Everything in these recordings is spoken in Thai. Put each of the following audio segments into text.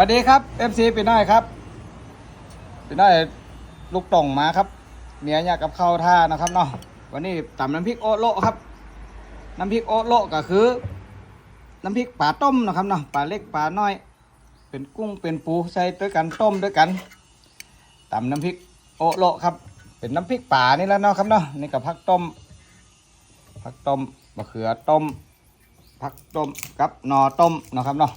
วัสดีครับ FC ปีน้อยครับปีน้อยลูกต่งมาครับเมียอยากกับข้าวท่านะครับเนาะวันนี้ตำน้ำพริกโอโลครับ น้ำพริกโอโลก็คือ น้ำพริกปลาต้มนะครับเนาะปลาเล็กปลาน้อย เป็นกุ้งเป็นปูใส่ด้วยกันต้มด้วยกันตำน้ำพริกโอโลครับ เป็นน้ำพริกป่านี่แล้วเนาะครับเนาะนี่กับผักต้มผักต้มมะเขือต้มผักต้มกับหนอต้มนะครับเนาะ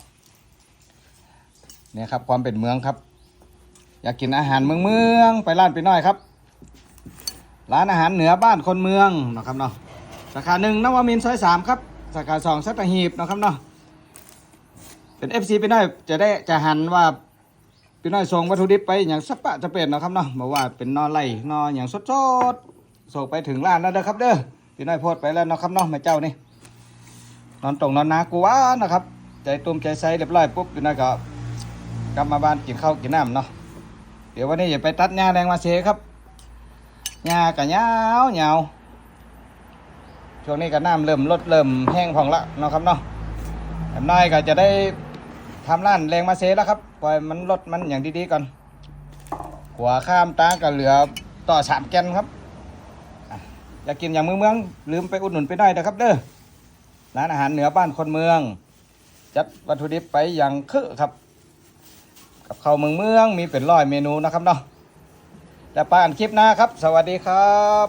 เนี่ยครับ ความเป็นเมืองครับ อยากกินอาหารเมืองเมืองๆไปร้านไปน้อยครับ ร้านอาหารเหนือบ้านคนเมืองนะครับเนาะสาขาหนึ่งนวมินซอยสามครับสาขาสองสัตหีบนะครับเนาะเป็นเอฟซีไปน้อยจะได้จะหันว่าไปน้อยส่งวัตถุดิบไปอย่างสัปปะจะเป็นนะครับเนาะบอกว่าเป็นนอไล่นออย่างสดๆส่งไปถึงร้านแล้วเด้อครับเด้อพี่น้อยโพดไปแล้วนะครับเนาะแม่เจ้านี่นอนตรงนอนนากูว่านะครับ ใจตุ้มใจใสเรียบร้อยปุ๊บพี่น้อยก็ กลับมาบ้านกินข้าวกินน้ำเนาะเดี๋ยววันนี้อย่าไปตัดหญ้าแดงมาเชครับหญ้าก็ยาวยาวช่วงนี้ก็น้ำเริ่มลดเริ่มแห้งผ่องละเนาะครับเนาะอันน้อยก็จะได้ทำร้านแรงมาเชแล้วครับปล่อยมันลดมันอย่างดีๆก่อนหัวข้ามตาก็เหลือต่อสามแกนครับอยากกินอย่างเมืองเมืองๆลืมไปอุดหนุนไปหน่อยนะครับ เด้อร้านอาหารเหนือบ้านคนเมือง จัดวัตถุดิบไปอย่างคือครับ กับข้าวเมืองเมืองมีเป็นร้อยเมนูนะครับเนาะแต่ไปอ่านคลิปหน้าครับ สวัสดีครับ